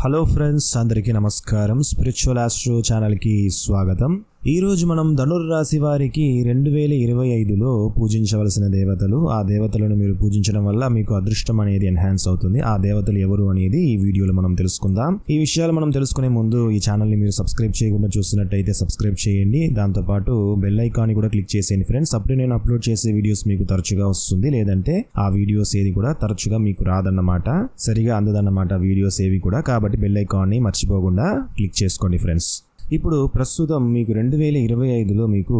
Hello friends అందరికీ నమస్కారం. Spiritual astro ఛానల్కి స్వాగతం. ఈరోజు మనం ధనుర్రాశి వారికి రెండు వేల ఇరవై ఐదులో పూజించవలసిన దేవతలు. ఆ దేవతలను మీరు పూజించడం వల్ల మీకు అదృష్టం అనేది ఎన్హాన్స్ అవుతుంది. ఆ దేవతలు ఎవరు అనేది ఈ వీడియోలో మనం తెలుసుకుందాం. ఈ విషయాలు మనం తెలుసుకునే ముందు ఈ ఛానల్ని మీరు సబ్స్క్రైబ్ చేయకుండా చూస్తున్నట్టయితే సబ్స్క్రైబ్ చేయండి. దాంతోపాటు బెల్ ఐకాన్ కూడా క్లిక్ చేసేయండి ఫ్రెండ్స్. అప్పుడే నేను అప్లోడ్ చేసే వీడియోస్ మీకు తరచుగా వస్తుంది. లేదంటే ఆ వీడియోస్ ఏది కూడా తరచుగా మీకు రాదన్నమాట. సరిగా అందదన్నమాట వీడియోస్ ఏవి కూడా. కాబట్టి బెల్ ఐకాన్ని మర్చిపోకుండా క్లిక్ చేసుకోండి ఫ్రెండ్స్. ఇప్పుడు ప్రస్తుతం మీకు రెండు వేల ఇరవై ఐదులో మీకు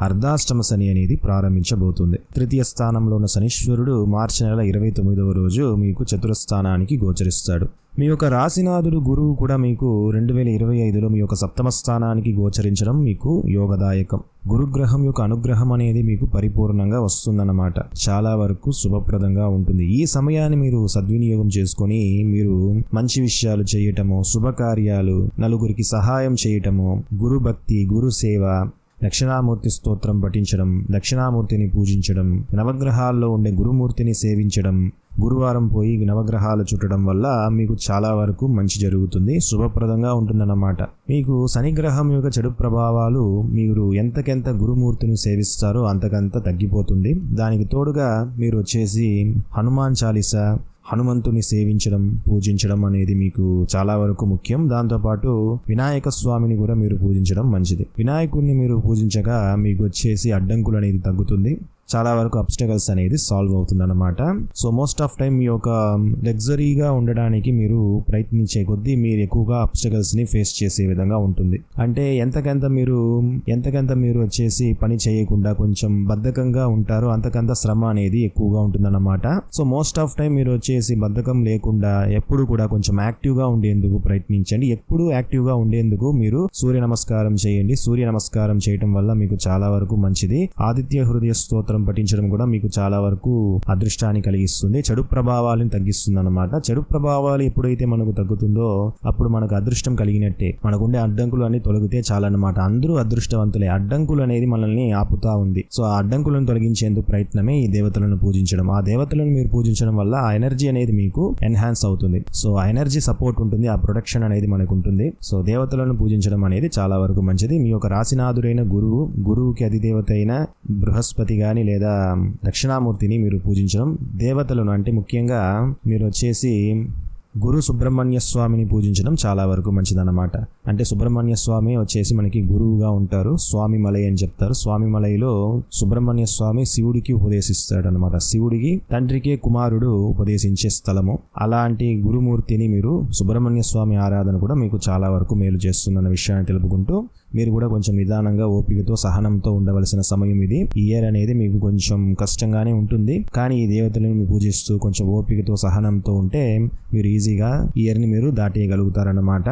అర్ధాష్టమ శని అనేది ప్రారంభించబోతుంది. తృతీయ స్థానంలో ఉన్న శనీశ్వరుడు మార్చి నెల ఇరవై తొమ్మిదవ రోజు మీకు చతురస్థానానికి గోచరిస్తాడు. మీ యొక్క రాశినాథుడు గురువు కూడా మీకు రెండు వేల ఇరవై ఐదులో మీ యొక్క సప్తమ స్థానానికి గోచరించడం మీకు యోగదాయకం. గురుగ్రహం యొక్క అనుగ్రహం అనేది మీకు పరిపూర్ణంగా వస్తుందన్నమాట. చాలా వరకు శుభప్రదంగా ఉంటుంది. ఈ సమయాన్ని మీరు సద్వినియోగం చేసుకొని మీరు మంచి విషయాలు చేయటము శుభకార్యాలు నలుగురికి సహాయం చేయటము గురు భక్తి గురు సేవ దక్షిణామూర్తి స్తోత్రం పఠించడం దక్షిణామూర్తిని పూజించడం నవగ్రహాల్లో ఉండే గురుమూర్తిని సేవించడం గురువారం పోయి నవగ్రహాలు చుట్టడం వల్ల మీకు చాలా వరకు మంచి జరుగుతుంది శుభప్రదంగా ఉంటుందన్నమాట. మీకు శనిగ్రహం యొక్క చెడు ప్రభావాలు మీరు ఎంతకెంత గురుమూర్తిని సేవిస్తారో అంతకంత తగ్గిపోతుంది. దానికి తోడుగా మీరు వచ్చేసి హనుమాన్ చాలీసా హనుమంతుని సేవించడం పూజించడం అనేది మీకు చాలా వరకు ముఖ్యం. దాంతోపాటు వినాయక స్వామిని కూడా మీరు పూజించడం మంచిది. వినాయకుడిని మీరు పూజించగా మీకు వచ్చేసి అడ్డంకులు అనేది తగ్గుతుంది. చాలా వరకు అబ్స్టకల్స్ అనేది సాల్వ్ అవుతుందన్నమాట. సో మోస్ట్ ఆఫ్ టైం మీ యొక్క um, లగ్జరీగా ఉండడానికి మీరు ప్రయత్నించే కొద్దీ మీరు ఎక్కువగా అబ్స్టకల్స్ని ఫేస్ చేసే విధంగా ఉంటుంది. అంటే ఎంతకంత మీరు ఎంతకంత మీరు వచ్చేసి పని చేయకుండా కొంచెం బద్ధకంగా ఉంటారో అంతకంత శ్రమ అనేది ఎక్కువగా ఉంటుందన్నమాట. సో మోస్ట్ ఆఫ్ టైం మీరు వచ్చేసి బద్ధకం లేకుండా ఎప్పుడు కూడా కొంచెం యాక్టివ్గా ఉండేందుకు ప్రయత్నించండి. ఎప్పుడు యాక్టివ్గా ఉండేందుకు మీరు సూర్య నమస్కారం చేయండి. సూర్య నమస్కారం చేయటం వల్ల మీకు చాలా వరకు మంచిది. ఆదిత్య హృదయ స్తోత్రం పఠించడం కూడా మీకు చాలా వరకు అదృష్టాన్ని కలిగిస్తుంది. చెడు ప్రభావాలను తగ్గిస్తుంది అనమాట చెడు ప్రభావాలు ఎప్పుడైతే మనకు తగ్గుతుందో అప్పుడు మనకు అదృష్టం కలిగినట్టే. మనకుండే అడ్డంకులు అన్ని తొలగితే చాలన్నమాట. అందరూ అదృష్టవంతులే. అడ్డంకులు అనేది మనల్ని ఆపుతా ఉంది. సో ఆ అడ్డంకులను తొలగించేందుకు ప్రయత్నమే ఈ దేవతలను పూజించడం. ఆ దేవతలను మీరు పూజించడం వల్ల ఆ ఎనర్జీ అనేది మీకు ఎన్హాన్స్ అవుతుంది. సో ఆ ఎనర్జీ సపోర్ట్ ఉంటుంది. ఆ ప్రొటెక్షన్ అనేది మనకు ఉంటుంది సో దేవతలను పూజించడం అనేది చాలా వరకు మంచిది. మీ యొక్క రాసినాథుడైన గురువు గురువుకి అధిదేవత అయిన బృహస్పతి కానీ లేదా దక్షిణామూర్తిని మీరు పూజించడం దేవతలను అంటే ముఖ్యంగా మీరు వచ్చేసి గురు సుబ్రహ్మణ్య స్వామిని పూజించడం చాలా వరకు మంచిదన్నమాట. అంటే సుబ్రహ్మణ్య స్వామి వచ్చేసి మనకి గురువుగా ఉంటారు. స్వామి మలై అని చెప్తారు. స్వామి మలైలో సుబ్రహ్మణ్య స్వామి శివుడికి ఉపదేశిస్తాడు అనమాట శివుడికి తండ్రికే కుమారుడు ఉపదేశించే స్థలము. అలాంటి గురుమూర్తిని మీరు సుబ్రహ్మణ్య స్వామి ఆరాధన కూడా మీకు చాలా వరకు మేలు చేస్తుందన్న విషయాన్ని తెలుపుకుంటూ మీరు కూడా కొంచెం నిదానంగా ఓపికతో సహనంతో ఉండవలసిన సమయం ఇది. ఈ ఇయర్ అనేది మీకు కొంచెం కష్టంగానే ఉంటుంది. కానీ ఈ దేవతలను పూజిస్తూ కొంచెం ఓపికతో సహనంతో ఉంటే మీరు ఈజీ ఈజీగా ఇయర్ని మీరు దాటేయగలుగుతారన్నమాట.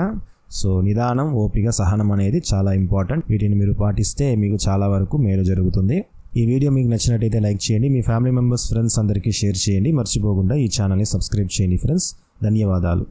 సో నిదానం ఓపిక సహనం అనేది చాలా ఇంపార్టెంట్. వీటిని మీరు పాటిస్తే మీకు చాలా వరకు మేలు జరుగుతుంది. ఈ వీడియో మీకు నచ్చినట్టయితే లైక్ చేయండి. మీ ఫ్యామిలీ మెంబర్స్ ఫ్రెండ్స్ అందరికీ షేర్ చేయండి. మర్చిపోకుండా ఈ ఛానల్ని సబ్స్క్రైబ్ చేయండి ఫ్రెండ్స్. ధన్యవాదాలు.